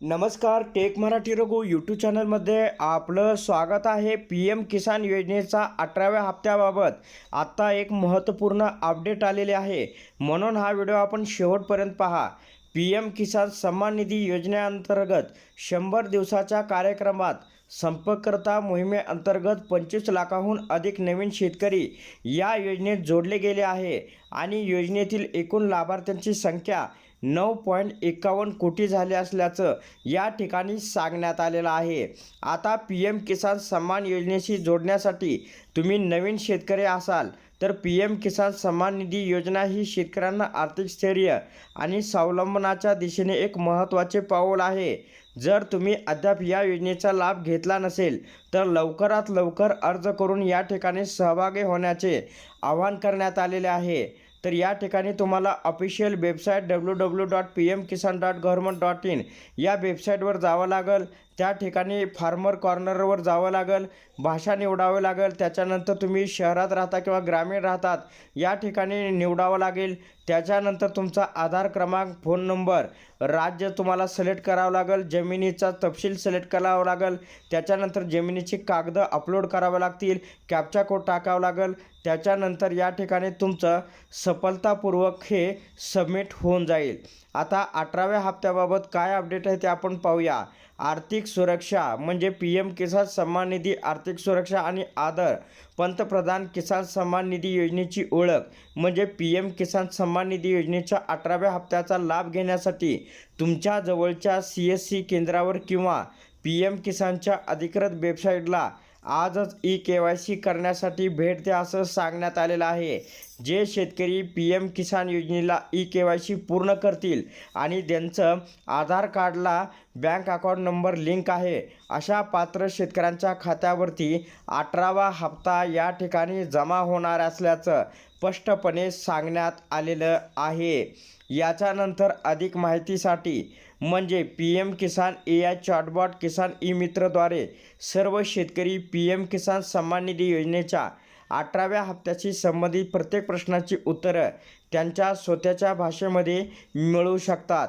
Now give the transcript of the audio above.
नमस्कार take Marathi Raghu YouTube चॅनलमध्ये आपलं स्वागत आहे पी एम किसान योजनेचा अठराव्या हप्त्याबाबत. आत्ता एक महत्त्वपूर्ण अपडेट आलेले आहे. म्हणून हा व्हिडिओ आपण शेवटपर्यंत पहा. पी एम किसान सन्मान निधी योजनेअंतर्गत शंभर दिवसाच्या कार्यक्रमात संपर्ककर्ता मोहिमेअंतर्गत पंचवीस लाखाहून अधिक नवीन शेतकरी या योजनेत जोडले गेले आहे आणि योजनेतील एकूण लाभार्थ्यांची संख्या नऊ पॉईंट एकावन्न कोटी झाले असल्याचं या ठिकाणी सांगण्यात आलेलं आहे. आता पी एम किसान सन्मान योजनेशी जोडण्यासाठी तुम्ही नवीन शेतकरी असाल तर पी एम किसान सन्मान निधी योजना ही शेतकऱ्यांना आर्थिक स्थैर्य आणि स्वावलंबनाच्या दिशेने एक महत्त्वाचे पाऊल आहे. जर तुम्ही अद्याप या योजनेचा लाभ घेतला नसेल तर लवकरात लवकर अर्ज करून या ठिकाणी सहभागी होण्याचे आवाहन करण्यात आलेले आहे. तर या ठिकाणी तुम्हाला official website W W dot P M Kisan dot government dot in या वेबसाईटवर जावं लागेल. त्या ठिकाणी फार्मर कॉर्नरवर जावं लागेल भाषा निवडावं लागेल त्याच्यानंतर तुम्ही शहरात राहता किंवा ग्रामीण राहतात या ठिकाणी निवडावं लागेल. त्याच्यानंतर तुमचा आधार क्रमांक फोन नंबर राज्य तुम्हाला सिलेक्ट करावं लागेल जमिनीचा तपशील सिलेक्ट करावं लागेल त्याच्यानंतर जमिनीची कागदं अपलोड करावं लागतील कॅप्चा कोड टाकावं लागेल त्याच्यानंतर या ठिकाणी तुमचं सफलतापूर्वक हे सबमिट होऊन जाईल. आता अठराव्या हप्त्याबाबत काय अपडेट आहे ते आपण पाहूया. आर्थिक सुरक्षा म्हणजे पी एम किसान सन्मान निधी आर्थिक सुरक्षा आणि आदर. पंतप्रधान किसान सन्मान निधी योजनेची ओळख म्हणजे पी एम किसान सन्मान निधी योजनेच्या अठराव्या हप्त्याचा लाभ घेण्यासाठी तुमच्या जवळच्या सी एस सी केंद्रावर किंवा पी एम किसानच्या अधिकृत वेबसाईटला आजच ई के वाय सी करण्यासाठी भेट द्या असं सांगण्यात आलेलं आहे. जे शेतकरी पी एम किसान योजनेला ई के वाय सी पूर्ण करतील आणि त्यांचं आधार कार्डला बँक अकाउंट नंबर लिंक आहे अशा पात्र शेतकऱ्यांच्या खात्यावरती अठरावा हप्ता या ठिकाणी जमा होणार असल्याचं स्पष्टपणे सांगण्यात आलेलं आहे. याच्यानंतर अधिक माहितीसाठी म्हणजे P M Kisan A I chatbot Kisan e मित्रद्वारे सर्व शेतकरी पी एम किसान सन्मान निधी योजनेच्या अठराव्या हप्त्याशी संबंधित प्रत्येक प्रश्नाची उत्तरं त्यांच्या स्वतःच्या भाषेमध्ये मिळू शकतात.